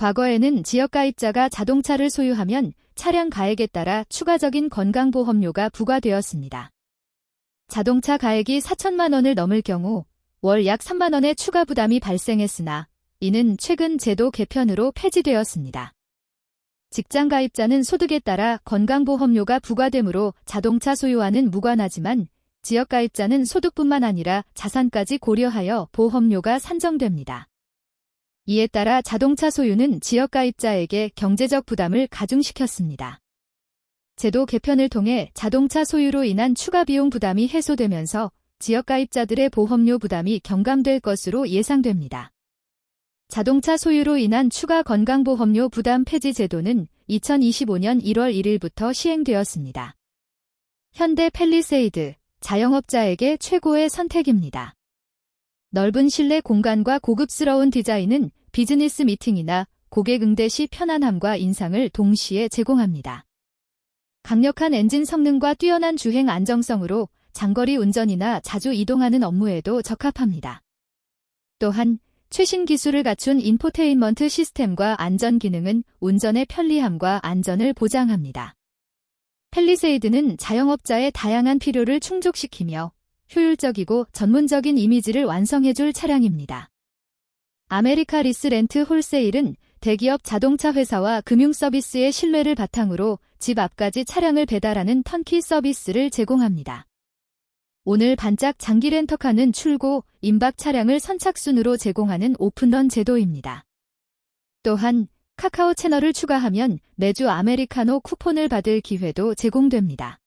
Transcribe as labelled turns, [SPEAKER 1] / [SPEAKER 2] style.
[SPEAKER 1] 과거에는 지역가입자가 자동차를 소유하면 차량 가액에 따라 추가적인 건강보험료가 부과되었습니다. 자동차 가액이 4천만 원을 넘을 경우 월 약 3만 원의 추가 부담이 발생했으나 이는 최근 제도 개편으로 폐지되었습니다. 직장 가입자는 소득에 따라 건강보험료가 부과되므로 자동차 소유와는 무관하지만 지역 가입자는 소득뿐만 아니라 자산까지 고려하여 보험료가 산정됩니다. 이에 따라 자동차 소유는 지역 가입자에게 경제적 부담을 가중시켰습니다. 제도 개편을 통해 자동차 소유로 인한 추가 비용 부담이 해소되면서 지역 가입자들의 보험료 부담이 경감될 것으로 예상됩니다. 자동차 소유로 인한 추가 건강보험료 부담 폐지 제도는 2025년 1월 1일부터 시행되었습니다. 현대 펠리세이드, 자영업자에게 최고의 선택입니다. 넓은 실내 공간과 고급스러운 디자인은 비즈니스 미팅이나 고객 응대 시 편안함과 인상을 동시에 제공합니다. 강력한 엔진 성능과 뛰어난 주행 안정성으로 장거리 운전이나 자주 이동하는 업무에도 적합합니다. 또한 최신 기술을 갖춘 인포테인먼트 시스템과 안전 기능은 운전의 편리함과 안전을 보장합니다. 펠리세이드는 자영업자의 다양한 필요를 충족시키며 효율적이고 전문적인 이미지를 완성해줄 차량입니다. 아메리카 리스 렌트 홀세일은 대기업 자동차 회사와 금융 서비스의 신뢰를 바탕으로 집 앞까지 차량을 배달하는 턴키 서비스를 제공합니다. 오늘 반짝 장기 렌터카는 출고, 임박 차량을 선착순으로 제공하는 오픈런 제도입니다. 또한 카카오 채널을 추가하면 매주 아메리카노 쿠폰을 받을 기회도 제공됩니다.